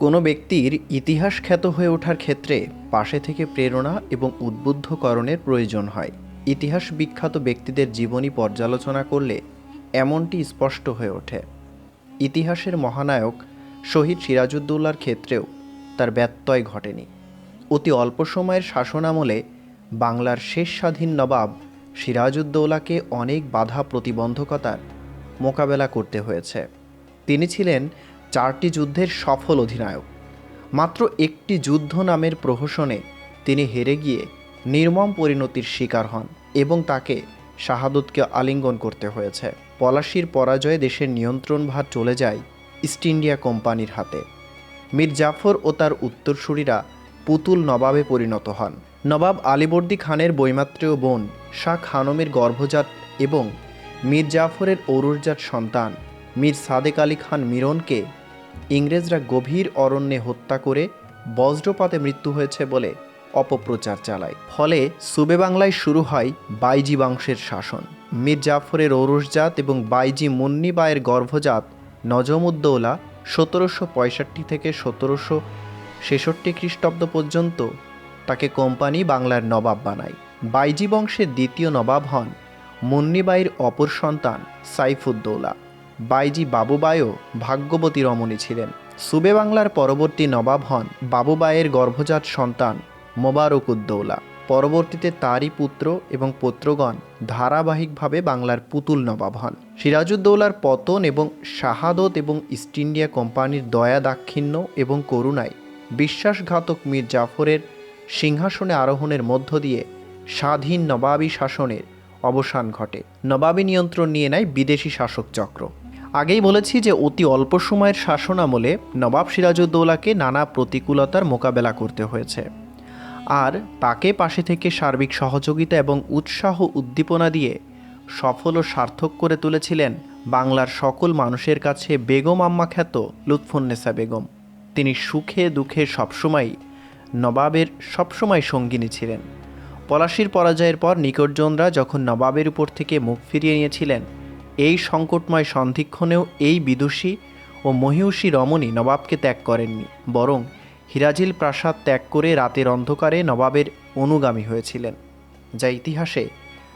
কোনো ব্যক্তির ইতিহাস খ্যাত হয়ে ওঠার ক্ষেত্রে পাশে থেকে প্রেরণা এবং উদ্বুদ্ধকরণের প্রয়োজন হয়। ইতিহাস বিখ্যাত ব্যক্তিদের জীবনী পর্যালোচনা করলে এমনটি স্পষ্ট হয়ে ওঠে। ইতিহাসের মহানায়ক শহীদ সিরাজউদ্দৌলার ক্ষেত্রেও তার ব্যত্যয় ঘটেনি। অতি অল্প সময়ের শাসনামলে বাংলার শেষ স্বাধীন নবাব সিরাজউদ্দৌলাকে অনেক বাধা প্রতিবন্ধকতার মোকাবেলা করতে হয়েছে। তিনি ছিলেন চারটি যুদ্ধের সফল অধিনায়ক। মাত্র একটি যুদ্ধ নামের প্রহসনে তিনি হেরে গিয়ে নির্মম পরিণতির শিকার হন এবং তাকে শাহাদতকে আলিঙ্গন করতে হয়েছে। পলাশির পরাজয়ে দেশের নিয়ন্ত্রণভার চলে যায় ইস্ট ইন্ডিয়া কোম্পানির হাতে। মীর জাফর ও তার উত্তরসূরিরা পুতুল নবাবে পরিণত হন। নবাব আলীবর্দী খানের বৈমাত্রেয় বোন শাহ খানমের গর্ভজাত এবং মীর জাফরের অরুরজাত সন্তান মীর সাদেক আলী খান মিরনকে ইংরেজরা গভীর অরণ্যে হত্যা করে বজ্রপাতে মৃত্যু হয়েছে বলে অপপ্রচার চালায়। ফলে সুবে বাংলায় শুরু হয় বাইজি বংশের শাসন। মীর জাফরের ঔরসজাত এবং বাইজি মুন্নি বায়ের গর্ভজাত নজমুদ্দৌলা সতেরোশো পঁয়ষট্টি থেকে সতেরোশো ছেষট্টি খ্রিস্টাব্দ পর্যন্ত তাকে কোম্পানি বাংলার নবাব বানায়। বাইজি বংশের দ্বিতীয় নবাব হন মুন্নিবাইয়ের অপর সন্তান সাইফুদ্দৌলা। বাইজি বাবুবায়ও ভাগ্যবতী রমণী ছিলেন। সুবে বাংলার পরবর্তী নবাব হন বাবুবায়ের গর্ভজাত সন্তান মোবারকুদ্দৌলা পরবর্তীতে তারই পুত্র এবং পুত্রগণ ধারাবাহিকভাবে বাংলার পুতুল নবাব হন। সিরাজউদ্দৌলার পতন এবং শাহাদত এবং ইস্ট ইন্ডিয়া কোম্পানির দয়া দাক্ষিণ্য এবং করুণায় বিশ্বাসঘাতক মীর জাফরের সিংহাসনে আরোহণের মধ্য দিয়ে স্বাধীন নবাবী শাসনের অবসান ঘটে। নবাবী নিয়ন্ত্রণ নিয়ে নেয় বিদেশি শাসক চক্র আগেই বলেছি যে অতি অল্প সময়ের শাসন আমলে নবাব সিরাজউদ্দৌলাকে নানা প্রতিকূলতার মোকাবেলা করতে হয়েছে। আর তাকে পাশে থেকে সার্বিক সহযোগিতা এবং উৎসাহ উদ্দীপনা দিয়ে সফল ও সার্থক করে তুলেছিলেন বাংলার সকল মানুষের কাছে বেগম আম্মা খ্যাত লুৎফুন্নেসা বেগম। তিনি সুখে দুঃখে সবসময় নবাবের সবসময় সঙ্গিনী ছিলেন। পলাশির পরাজয়ের পর নিকটজনরা যখন নবাবের উপর থেকে মুখ ফিরিয়ে নিয়েছিলেন এই সংকটময় সন্ধিক্ষণেও এই বিদুষী ও মহিষী রমণী নবাবকে ত্যাগ করেননি, বরং হিরাজিল প্রাসাদ ত্যাগ করে রাতের অন্ধকারে নবাবের অনুগামী হয়েছিলেন, যা ইতিহাসে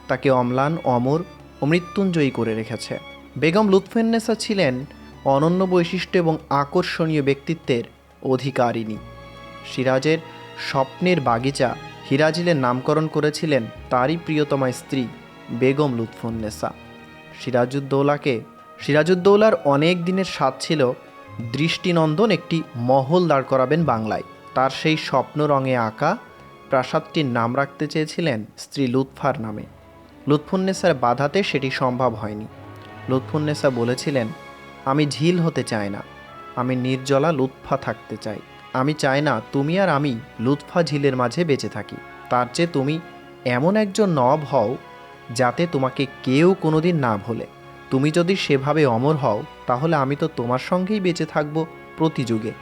তাকে অম্লান, অমর ও মৃত্যুঞ্জয়ী করে রেখেছে। বেগম লুৎফেন্নেসা ছিলেন অনন্য বৈশিষ্ট্য এবং আকর্ষণীয় ব্যক্তিত্বের অধিকারিণী। সিরাজের স্বপ্নের বাগিচা হিরাজিলের নামকরণ করেছিলেন তারই প্রিয়তমা স্ত্রী বেগম লুৎফুন্নেসা। সিরাজউদ্দৌলাকে সিরাজুদ্দৌলার অনেক দিনের স্বাদ ছিল, দৃষ্টিনন্দন একটি মহল দাঁড় করাবেন বাংলায়। তার সেই স্বপ্ন রঙে আঁকা প্রাসাদটির নাম রাখতে চেয়েছিলেন স্ত্রী লুৎফার নামে। লুৎফুন্নেসার বাধাতে সেটি সম্ভব হয়নি। লুৎফুন্নেসা বলেছিলেন, আমি ঝিল হতে চাই না। আমি নির্জলা লুৎফা থাকতে চাই। আমি চাই না তুমি আর আমি লুৎফা ঝিলের মাঝে বেঁচে থাকি। তার চেয়ে তুমি এমন একজন নব হও যাতে তোমাকে কেউ কোনোদিন না ভোলে। তুমি যদি সেভাবে অমর হও, তাহলে আমি তো তোমার সঙ্গেই বেঁচে থাকব প্রতিযুগে।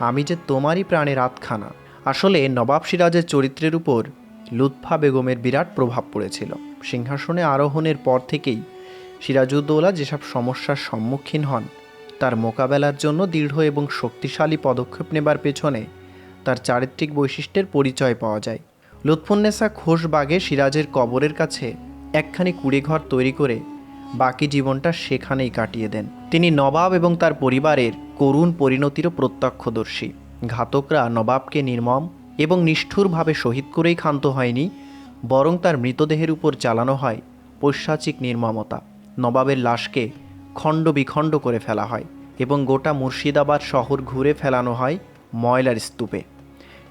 আমি যে তোমারই প্রাণের আতখানা আসলে নবাব সিরাজের চরিত্রের উপর লুৎফা বেগমের বিরাট প্রভাব পড়েছিল। সিংহাসনে আরোহণের পর থেকেই সিরাজউদ্দৌলা যেসব সমস্যার সম্মুখীন হন, তার মোকাবেলার জন্য দৃঢ় এবং শক্তিশালী পদক্ষেপ নেবার পেছনে তার চারিত্রিক বৈশিষ্ট্যের পরিচয় পাওয়া যায়। লুৎফুন্নেসা খোশবাগে সিরাজের কবরের কাছে একখানি কুড়েঘর তৈরি করে বাকি জীবনটা সেখানেই কাটিয়ে দেন। তিনি নবাব এবং তার পরিবারের করুণ পরিণতিরও প্রত্যক্ষদর্শী। ঘাতকরা নবাবকে নির্মম এবং নিষ্ঠুরভাবে শহীদ করেই ক্ষান্ত হয়নি, বরং তার মৃতদেহের উপর চালানো হয় পৈশাচিক নির্মমতা। নবাবের লাশকে খণ্ড বিখণ্ড করে ফেলা হয় এবং গোটা মুর্শিদাবাদ শহর ঘুরে ফেলানো হয় ময়লার স্তূপে।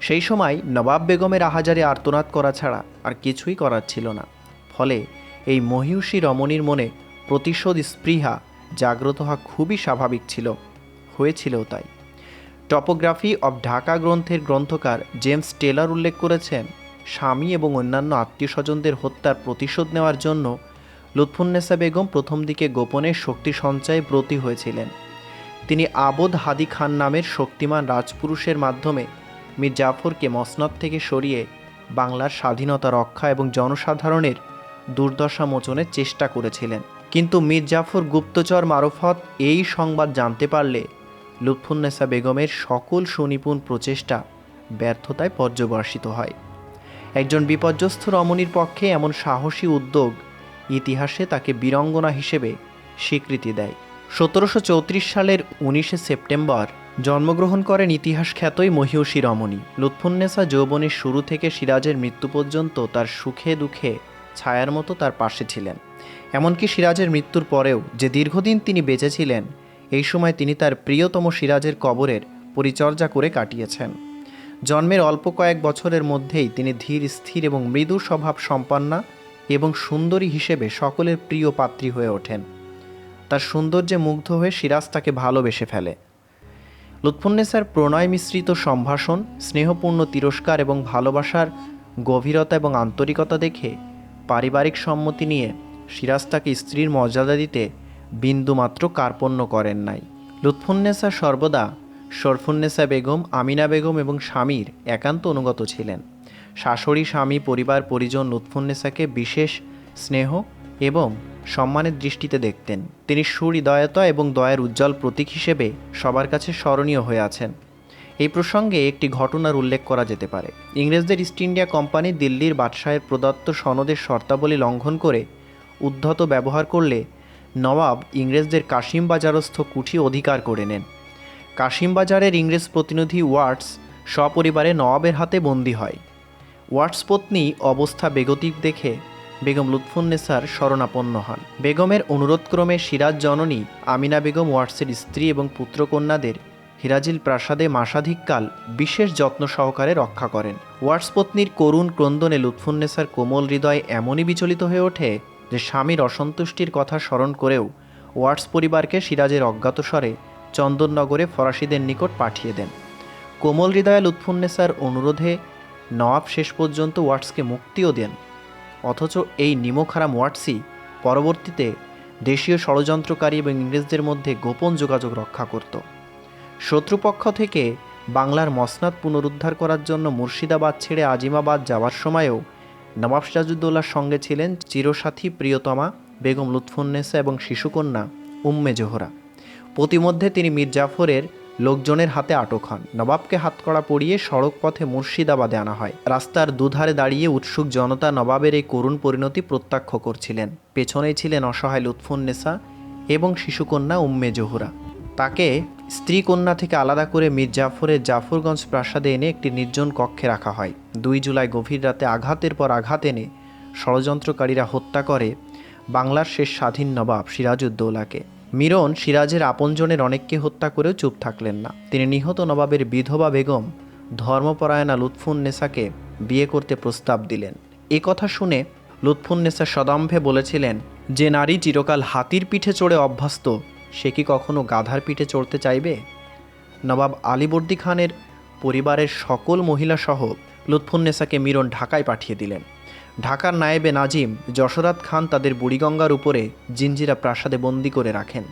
সেই সময় নবাব বেগমের আহাজারে আর্তনাদ করা ছাড়া আর কিছুই করার ছিল না। ফলে এই মহিষী রমণীর মনে প্রতিশোধ স্পৃহা জাগ্রত হওয়া খুবই স্বাভাবিক ছিল। হয়েছিলও তাই। টপোগ্রাফি অব ঢাকা গ্রন্থের গ্রন্থকার জেমস টেলার উল্লেখ করেছেন, স্বামী এবং অন্যান্য আত্মীয় স্বজনদের হত্যার প্রতিশোধ নেওয়ার জন্য লুৎফুন্নেসা বেগম প্রথম দিকে গোপনে শক্তি সঞ্চয়ে ব্রতী হয়েছিলেন। তিনি আবদ হাদি খান নামের শক্তিমান রাজপুরুষের মাধ্যমে মীর জাফরকে মসনদ থেকে সরিয়ে বাংলার স্বাধীনতা রক্ষা এবং জনসাধারণের দুর্দশা মোচনের চেষ্টা করেছিলেন। কিন্তু মীর জাফর গুপ্তচর মারফত এই সংবাদ জানতে পারলে লুৎফুন্নেসা বেগমের সকল সুনিপুণ প্রচেষ্টা ব্যর্থতায় পর্যবসিত হয়। একজন বিপর্যস্ত রমণীর পক্ষে এমন সাহসী উদ্যোগ ইতিহাসে তাকে বীরঙ্গনা হিসেবে স্বীকৃতি দেয়। সতেরোশো চৌত্রিশ সালের উনিশে সেপ্টেম্বর জন্মগ্রহণ করেন ইতিহাস খ্যাতই মহিষী রমণী। লুৎফুন্নেসা যৌবনের শুরু থেকে সিরাজের মৃত্যু পর্যন্ত তার সুখে দুঃখে ছায়ার মতো তার পাশে ছিলেন। এমনকি সিরাজের মৃত্যুর পরেও যে দীর্ঘদিন তিনি বেঁচে ছিলেন এই সময় তিনি তার প্রিয়তম সিরাজের কবরের পরিচর্যা করে কাটিয়েছেন। জন্মের অল্প কয়েক বছরের মধ্যেই তিনি ধীর, স্থির এবং মৃদু স্বভাব সম্পন্না এবং সুন্দরী হিসেবে সকলের প্রিয় পাত্রী হয়ে ওঠেন। তার সৌন্দর্যে মুগ্ধ হয়ে সিরাজ তাকে ভালোবেসে ফেলে। লুৎফুন্নেসার প্রণয় মিশ্রিত সম্ভাষণ, স্নেহপূর্ণ তিরস্কার এবং ভালোবাসার গভীরতা এবং আন্তরিকতা দেখে পারিবারিক সম্মতি নিয়ে সিরাজ তাকে স্ত্রীর মর্যাদা দিতে বিন্দুমাত্র কার্পণ্য করেন নাই। লুৎফুন্নেসা সর্বদা শরফুন্নেসা বেগম, আমিনা বেগম এবং স্বামীর একান্ত অনুগত ছিলেন। শাশুড়ি, স্বামী, পরিবার, পরিজন লুৎফুন্নেসাকে বিশেষ স্নেহ এবং সম্মানের দৃষ্টিতে দেখতেন। তিনি সুহৃদয়তা এবং দয়ার উজ্জ্বল প্রতীক হিসেবে সবার কাছে স্মরণীয় হয়ে আছেন। এই প্রসঙ্গে একটি ঘটনার উল্লেখ করা যেতে পারে। ইংরেজদের ইস্ট ইন্ডিয়া কোম্পানি দিল্লির বাদশাহের প্রদত্ত সনদের শর্তাবলী লঙ্ঘন করে উদ্ধত ব্যবহার করলে নবাব ইংরেজদের কাশিম বাজারস্থ কুঠি অধিকার করে নেন। কাশিম বাজারের ইংরেজ প্রতিনিধি ওয়াটস সপরিবারে নবাবের হাতে বন্দী হয়। ওয়াটস পত্নী অবস্থা বেগতিক দেখে বেগম লুৎফুন্নেসার শরণাপন্ন হন। বেগমের অনুরোধক্রমে সিরাজ জননী আমিনা বেগম ওয়াটসের স্ত্রী এবং পুত্রকন্যাদের হিরাজিল প্রাসাদে মাসাধিককাল বিশেষ যত্ন সহকারে রক্ষা করেন। ওয়াটস পত্নীর করুণ ক্রন্দনে লুৎফুন্নেসার কোমল হৃদয় এমনই বিচলিত হয়ে ওঠে যে স্বামীর অসন্তুষ্টির কথা স্মরণ করেও ওয়াটস পরিবারকে সিরাজের অজ্ঞাতস্বরে চন্দননগরে ফরাসিদের নিকট পাঠিয়ে দেন। কোমল হৃদয়া লুৎফুন্নেসার অনুরোধে নওয়াব শেষ পর্যন্ত ওয়াটসকে মুক্তিও দেন। অথচ এই নিমখারাম ওয়াটসই পরবর্তীতে দেশীয় ষড়যন্ত্রকারী এবং ইংরেজদের মধ্যে গোপন যোগাযোগ রক্ষা করত। শত্রুপক্ষ থেকে বাংলার মসনাদ পুনরুদ্ধার করার জন্য মুর্শিদাবাদ ছেড়ে আজিমাবাদ যাওয়ার সময়ও নবাব সিরাজউদ্দৌলার সঙ্গে ছিলেন চিরসাথী প্রিয়তমা, বেগম লুৎফুন্নেসা এবং শিশুকন্যা উম্মে জোহরা। প্রতিমধ্যে তিনি মীর জাফরের লোকজনের হাতে আটক হন। নবাবকে হাতকড়া পরিয়ে সড়ক পথে মুর্শিদাবাদে আনা হয়। রাস্তার দুধারে দাঁড়িয়ে উৎসুক জনতা নবাবের এই করুণ পরিণতি প্রত্যক্ষ করছিলেন। পেছনেই ছিলেন অসহায় লুৎফুন্নেসা এবং শিশুকন্যা উম্মে জোহরা। তাকে স্ত্রী কন্যা থেকে আলাদা করে মীর জাফরের জাফরগঞ্জ প্রাসাদে এনে একটি নির্জন কক্ষে রাখা হয়। দুই জুলাই গভীর রাতে আঘাতের পর আঘাত এনে ষড়যন্ত্রকারীরা হত্যা করে বাংলার শেষ স্বাধীন নবাব সিরাজউদ্দৌলাকে। মিরন সিরাজের আপনজনের অনেককে হত্যা করেও চুপ থাকলেন না। তিনি নিহত নবাবের বিধবা বেগম ধর্মপরায়ণা লুৎফুন্নেসাকে বিয়ে করতে প্রস্তাব দিলেন। এ কথা শুনে লুৎফুন্নেসা সদম্ভে বলেছিলেন, যে নারী চিরকাল হাতির পিঠে চড়ে অভ্যস্ত সে কি কখনো গাধার পিঠে চড়তে চাইবে? নবাব আলীবর্দী খানের পরিবারের সকল মহিলাসহ লুৎফুন্নেসাকে মিরন ঢাকায় পাঠিয়ে দিলেন। ঢাকার নায়েবে নাজিম যশোরাত খান তাদের বুড়িগঙ্গার উপরে জিঞ্জিরা প্রাসাদে বন্দি করে রাখেন।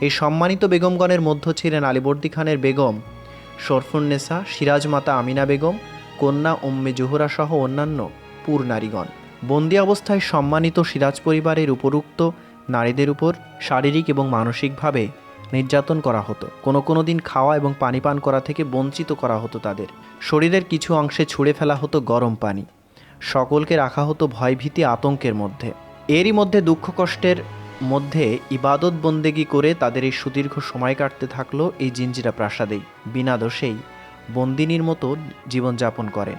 এই সম্মানিত বেগমগণের মধ্য ছিলেন আলীবর্দী খানের বেগম শরফুন্নেসা সিরাজমাতা আমিনা বেগম, কন্যা উম্মে জোহরা সহ অন্যান্য পুর নারীগণ। বন্দি অবস্থায় সম্মানিত সিরাজ পরিবারের উপরুক্ত নারীদের উপর শারীরিক এবং মানসিকভাবে নির্যাতন করা হতো। কোনো কোনো দিন খাওয়া এবং পানি পান করা থেকে বঞ্চিত করা হতো তাদের। শরীরের কিছু অংশে ছুঁড়ে ফেলা হতো গরম পানি। সকলকে রাখা হতো ভয়ভীতি আতঙ্কের মধ্যে। এরই মধ্যে দুঃখ কষ্টের মধ্যে ইবাদত বন্দেগি করে তাদের এই সুদীর্ঘ সময় কাটতে থাকল এই জিঞ্জিরা প্রাসাদেই। বিনা দোষেই বন্দিনীর মতো জীবনযাপন করেন।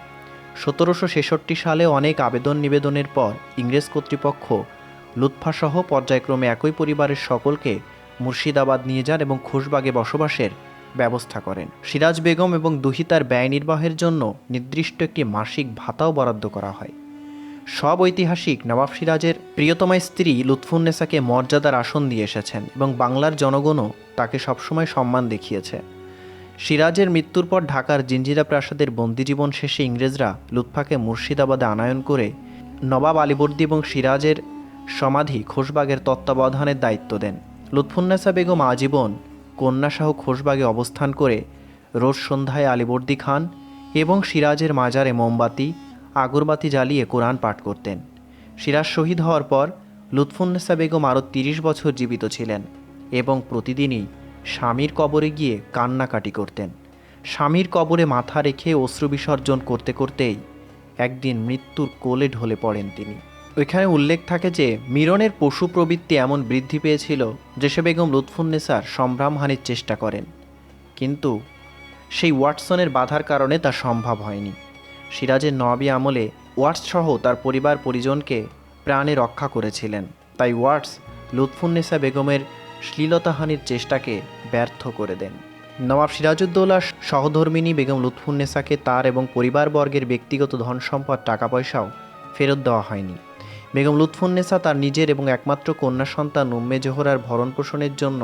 সতেরোশো ছেষট্টি সালে অনেক আবেদন নিবেদনের পর ইংরেজ কর্তৃপক্ষ লুৎফাসহ পর্যায়ক্রমে একই পরিবারের সকলকে মুর্শিদাবাদ নিয়ে যান এবং খুশবাগে বসবাসের ব্যবস্থা করেন। সিরাজ বেগম এবং দুহিতার ব্যয় নির্বাহের জন্য নির্দিষ্ট একটি মাসিক ভাতাও বরাদ্দ করা হয়। সব ঐতিহাসিক নবাব সিরাজের প্রিয়তমা স্ত্রী লুৎফুন্নেসাকে মর্যাদার আসন দিয়ে এসেছেন এবং বাংলার জনগণও তাকে সবসময় সম্মান দেখিয়েছে। সিরাজের মৃত্যুর পর ঢাকার জিঞ্জিরা প্রাসাদের বন্দিজীবন শেষে ইংরেজরা লুৎফাকে মুর্শিদাবাদে আনায়ন করে নবাব আলীবর্দী এবং সিরাজের সমাধি খোশবাগের তত্ত্বাবধানের দায়িত্ব দেন। লুৎফুন্নেসা বেগম আজীবন কন্যাসহ খোশবাগে অবস্থান করে রোজ সন্ধ্যায় আলীবর্দী খান এবং সিরাজের মাজারে মোমবাতি, আগরবাতি জ্বালিয়ে কোরআন পাঠ করতেন। সিরাজ শহীদ হওয়ার পর লুৎফুন্নেসা বেগম আরও তিরিশ বছর জীবিত ছিলেন এবং প্রতিদিনই স্বামীর কবরে গিয়ে কান্নাকাটি করতেন। স্বামীর কবরে মাথা রেখে অশ্রু বিসর্জন করতে করতেই একদিন মৃত্যুর কোলে ঢলে পড়েন তিনি। ওইখানে উল্লেখ থাকে যে, মিরনের পশু প্রবৃত্তি এমন বৃদ্ধি পেয়েছিল যে সে বেগম লুৎফুন্নেসার সম্ভ্রামহানির চেষ্টা করেন। কিন্তু সেই ওয়াটসনের বাধার কারণে তা সম্ভব হয়নি। সিরাজের নবাবী আমলে ওয়াটস সহ তার পরিবার পরিজনকে প্রাণে রক্ষা করেছিলেন। তাই ওয়াটস লুৎফুন্নেসা বেগমের শ্লীলতাহানির চেষ্টাকে ব্যর্থ করে দেন। নবাব সিরাজউদ্দৌলা সহধর্মিনী বেগম লুৎফুন্নেসাকে তার এবং পরিবারবর্গের ব্যক্তিগত ধন সম্পদ টাকা পয়সাও ফেরত দেওয়া হয়নি। বেগম লুৎফুন্নেসা তার নিজের এবং একমাত্র কন্যা সন্তান উম্মে জোহরার ভরণ পোষণের জন্য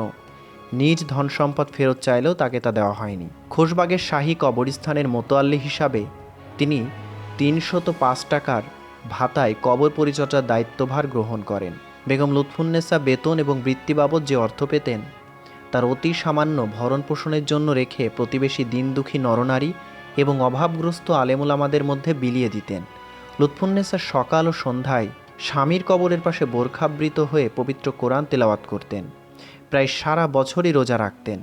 নিজ ধন সম্পদ ফেরত চাইলেও তাকে তা দেওয়া হয়নি। খোশবাগের শাহী কবরস্থানের মোতোয়াল্লি হিসাবে তিনি তিনশত পাঁচ টাকার ভাতায় কবর পরিচর্যার দায়িত্বভার গ্রহণ করেন। বেগম লুৎফুন্নেসা বেতন এবং বৃত্তি বাবদ যে অর্থ পেতেন, তার অতি সামান্য ভরণ পোষণের জন্য রেখে প্রতিবেশী দিন দুঃখী নরনারী এবং অভাবগ্রস্ত আলেমুলামাদের মধ্যে বিলিয়ে দিতেন। লুৎফুন্নেসা সকাল ও সন্ধ্যায় স্বামীর কবরের পাশে বোরখাবৃত হয়ে পবিত্র কোরআন তেলাওয়াত করতেন। প্রায় সারা বছরই রোজা রাখতেন।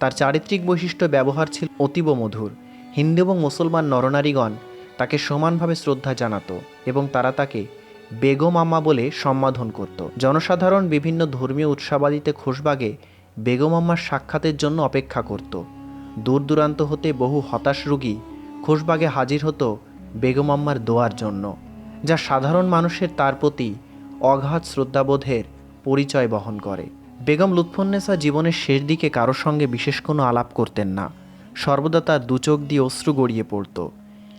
তার চারিত্রিক বৈশিষ্ট্য ব্যবহার ছিল অতীব মধুর। হিন্দু এবং মুসলমান নরনারীগণ তাকে সমানভাবে শ্রদ্ধা জানাতো এবং তারা তাকে বেগম আম্মা বলে সম্বোধন করত। জনসাধারণ বিভিন্ন ধর্মীয় উৎসবাদিতে খোশবাগে বেগম আম্মার সাক্ষাতের জন্য অপেক্ষা করত। দূর দূরান্ত হতে বহু হতাশ রোগী খোশবাগে হাজির হতো বেগম আম্মার দোয়ার জন্য। যা সাধারণ মানুষের তার প্রতি অগাধ শ্রদ্ধাবোধের পরিচয় বহন করে। বেগম লুৎফুন্নেসা জীবনের শেষ দিকে কারোর সঙ্গে বিশেষ কোনো আলাপ করতেন না। সর্বদা তার দুচোখ দিয়ে অশ্রু গড়িয়ে পড়ত।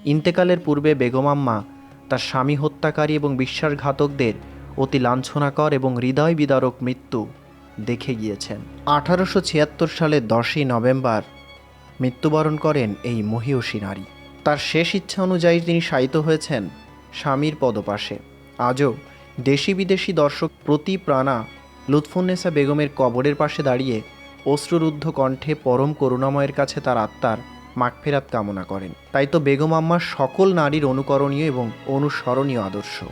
ইন্তেকালের পূর্বে বেগম আম্মা তার স্বামী হত্যাকারী এবং বিশ্বাসঘাতকদের অতি লাঞ্ছনাকর এবং হৃদয় বিদারক মৃত্যু দেখে গিয়েছেন। আঠারোশো ছিয়াত্তর সালের দশই নভেম্বর মৃত্যুবরণ করেন এই মহিয়সী নারী। তার শেষ ইচ্ছা অনুযায়ী তিনি শায়িত হয়েছেন স্বামীর পদপাশে। আজও দেশি বিদেশি দর্শক প্রতি প্রাণা লুৎফুন্নেসা বেগমের কবরের পাশে দাঁড়িয়ে অশ্রুরুদ্ধ কণ্ঠে পরম করুণাময়ের কাছে তার আত্মার মাগফেরাত কামনা করেন। তাই তো বেগম আম্মা সকল নারীর অনুকরণীয় এবং অনুসরণীয় আদর্শ।